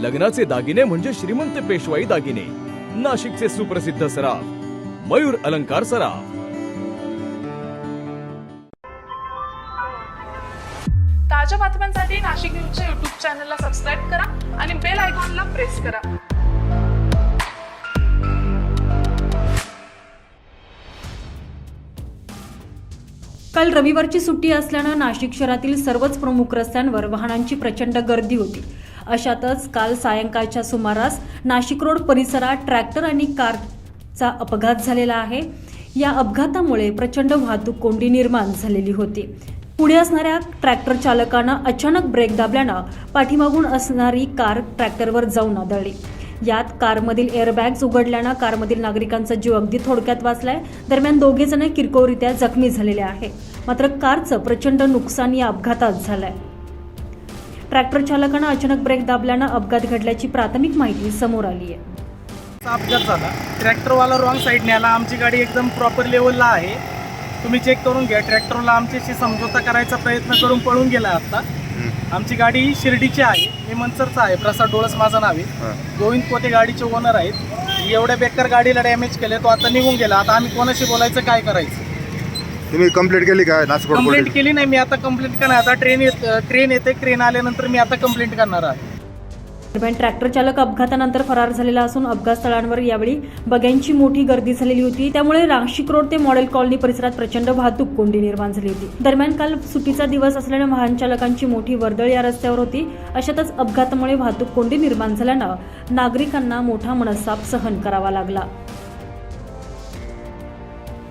लग्नाचे दागिने म्हणजे श्रीमंत पेशवाई दागिने. नाशिकचे सुप्रसिद्ध सराफ मयूर अलंकार सराफ. ताज्या बातम्यांसाठी नाशिक न्यूजच्या युट्यूब चॅनलला सबस्क्राईब करा आणि बेल आयकॉनला प्रेस करा. काल रविवारची सुट्टी असल्यानं नाशिक शहरातील सर्वच प्रमुख रस्त्यांवर वाहनांची प्रचंड गर्दी होती. अशातच काल सायंकाळच्या सुमारास नाशिक रोड परिसरात ट्रॅक्टर आणि कारचा अपघात झालेला आहे. या अपघातामुळे प्रचंड वाहतूक कोंडी निर्माण झालेली होती. पुढे असणाऱ्या ट्रॅक्टर चालकानं अचानक ब्रेक दाबल्यानं पाठीमागून असणारी कार ट्रॅक्टरवर जाऊन आदळली. यात कारमधील एअरबॅग्स उघडल्यानं कारमधील नागरिकांचा जीव अगदी थोडक्यात वाचलाय. दरम्यान दोघे जण किरकोळरित्या जखमी झालेले आहे. मात्र कारचं प्रचंड नुकसान या अपघातात झालंय. ट्रॅक्टर चालकानं अचानक ब्रेक दाबल्यानं अपघात घडल्याची प्राथमिक माहिती समोर आली आहे. असा अपघात झाला. ट्रॅक्टरवाला रॉंग साईड न्याला आमची गाडी एकदम प्रॉपर लेवलला आहे. तुम्ही चेक करून घ्या. ट्रॅक्टरला आमच्याशी समझोता करायचा प्रयत्न करून पळून गेला आता. आमची गाडी ही शिर्डीची आहे. मी मनसरचा आहे. प्रसाद डोळस माझं नाव आहे. गोविंद पोते गाडीचे ओनर आहेत. एवढ्या बेकार गाडीला डॅमेज केले तो आता निघून गेला. आता आम्ही कोणाशी बोलायचं काय करायचं? तुम्ही कंप्लीट केली काय नाशिक रोड कंप्लेंट पोलीस? केली नाही मी आता कंप्लेंट करणार. आता ट्रेन येत ट्रेन येते ट्रेन आल्यानंतर मी आता कंप्लेंट करणार आहे. दरम्यान ट्रॅक्टर चालक अपघातानंतर फरार झालेला असून अपघात स्थळांवर यावेळी बग्यांची मोठी गर्दी झालेली होती. त्यामुळे नाशिक रोड ते मॉडेल कॉलनी परिसरात प्रचंड वाहतूक कोंडी निर्माण झाली होती. दरम्यान काल सुट्टीचा दिवस असल्यानं वाहन चालकांची मोठी वर्दळ या रस्त्यावर होती. अशातच अपघातामुळे वाहतूक कोंडी निर्माण झाल्यानं नागरिकांना मोठा मनस्ताप सहन करावा लागला.